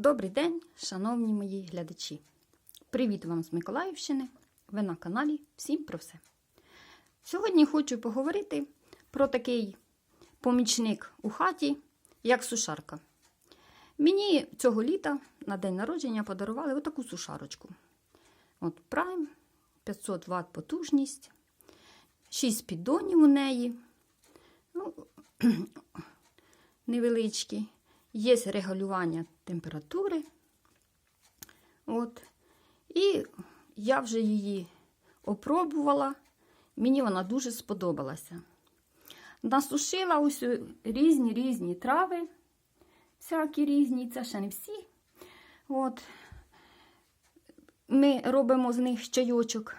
Добрий день, шановні мої глядачі. Привіт вам з Миколаївщини. Ви на каналі Всім про все. Сьогодні хочу поговорити про такий помічник у хаті, як сушарка. Мені цього літа на день народження подарували отаку сушарочку. От Prime, 500 Вт потужність, 6 піддонів у неї. Ну, невеличкі. Є регулювання температури. От. І я вже її опробувала. Мені вона дуже сподобалася. Насушила ось різні різні трави, всякі різні, це ще не всі. От. Ми робимо з них чайочок.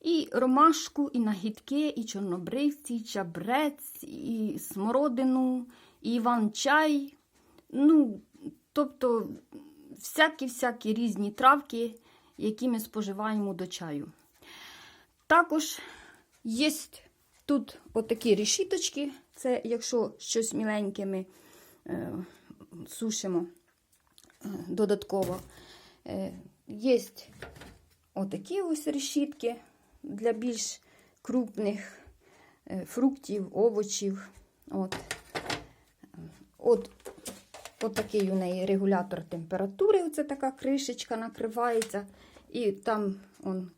І ромашку, і нагідки, і чорнобривці, і чабрець, і смородину, іван-чай. Ну, тобто, всякі-всякі різні травки, які ми споживаємо до чаю. Також є тут отакі решіточки, це якщо щось міленьке ми е, сушимо е, додатково. Е, Є отакі ось решітки для більш крупних е, фруктів, овочів. От. От, от такий у неї регулятор температури. Оце така кришечка накривається. І там он,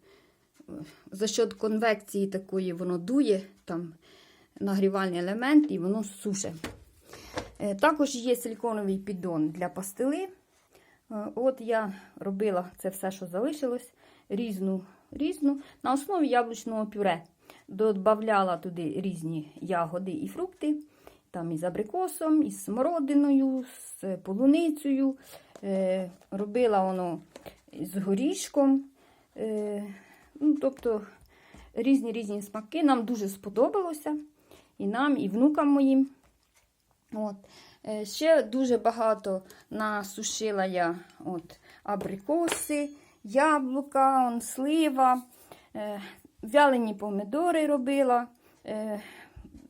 за счет конвекції такої воно дує, там нагрівальний елемент, і воно суше. Е, Також є силіконовий піддон для пастили. Е, От я робила це все, що залишилось, різну, різну. На основі яблучного пюре. Додавала туди різні ягоди і фрукти. Там із абрикосом, із смородиною, з полуницею. Е, робила воно з горішком. Е, ну, тобто різні різні смаки. Нам дуже сподобалося. І нам, і внукам моїм. От. Е, Ще дуже багато насушила я от, абрикоси, яблука, он, слива, е, вялені помидори робила. Е,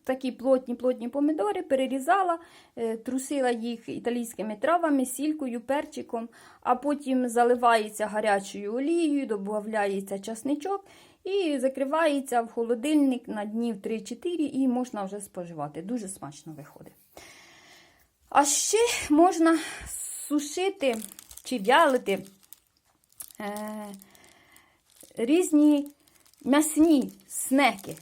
Такі плотні-плотні помидори перерізала, е, трусила їх італійськими травами, сількою, перчиком, а потім заливається гарячою олією, додається часничок і закривається в холодильник на днів 3-4 і можна вже споживати. Дуже смачно виходить. А ще можна сушити чи вялити е, різні м'ясні снеки.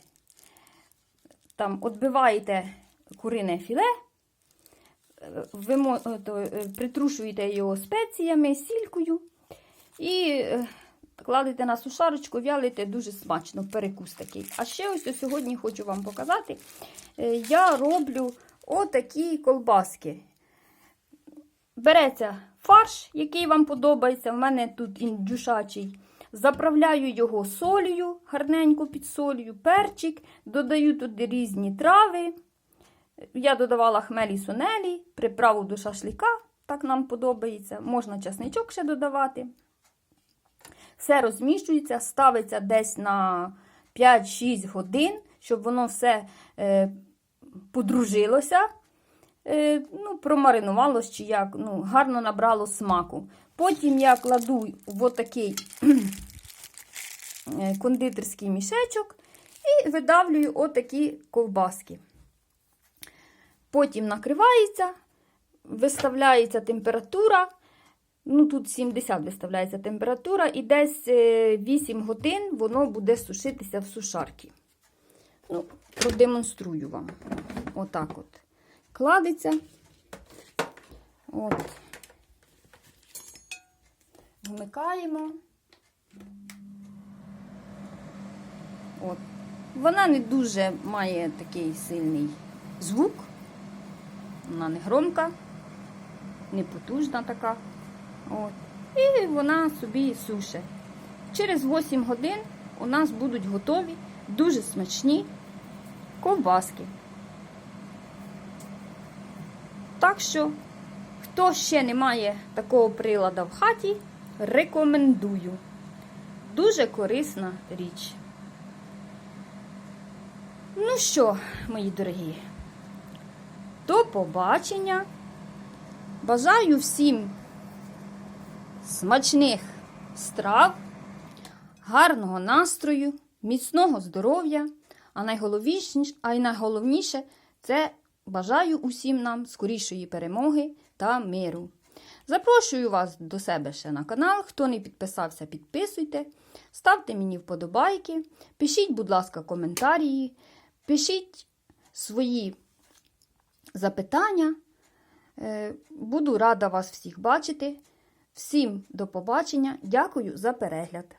Там відбиваєте курине філе, ви мо- е, то, е, притрушуєте його спеціями, сількою і е, кладете на сушарочку, вялите дуже смачно, перекус такий. А ще ось сьогодні хочу вам показати. е, Я роблю отакі колбаски. Береться фарш, який вам подобається. В мене тут індюшачий. Заправляю його солью, гарненько підсолюю, перчик, додаю туди різні трави. Я додавала хмелі сунелі, приправу до шашлика, так нам подобається. Можна часничок ще додавати. Все розміщується, ставиться десь на 5-6 годин, щоб воно все е, подружилося, е, ну, промаринувалось чи як, ну, гарно набрало смаку. Потім я кладу в отакий е, кондитерський мішечок і видавлюю отакі ковбаски. Потім накривається, виставляється температура. Ну, тут 70 виставляється температура, і десь е, 8 годин воно буде сушитися в сушарці. Ну, продемонструю вам. Отак от. Кладеться. От. Вмикаємо. От. Вона не дуже має такий сильний звук. Вона не громка, не потужна така. От. І вона собі суше. Через 8 годин у нас будуть готові дуже смачні ковбаски. Так що, хто ще не має такого прилада в хаті, рекомендую. Дуже корисна річ. Ну що, мої дорогі, до побачення. Бажаю всім смачних страв, гарного настрою, міцного здоров'я, а найголовніше, а найголовніше це бажаю усім нам скорішої перемоги та миру. Запрошую вас до себе ще на канал. Хто не підписався, підписуйте. Ставте мені вподобайки, пишіть, будь ласка, коментарі, пишіть свої запитання. Е, Буду рада вас всіх бачити. Всім до побачення. Дякую за перегляд.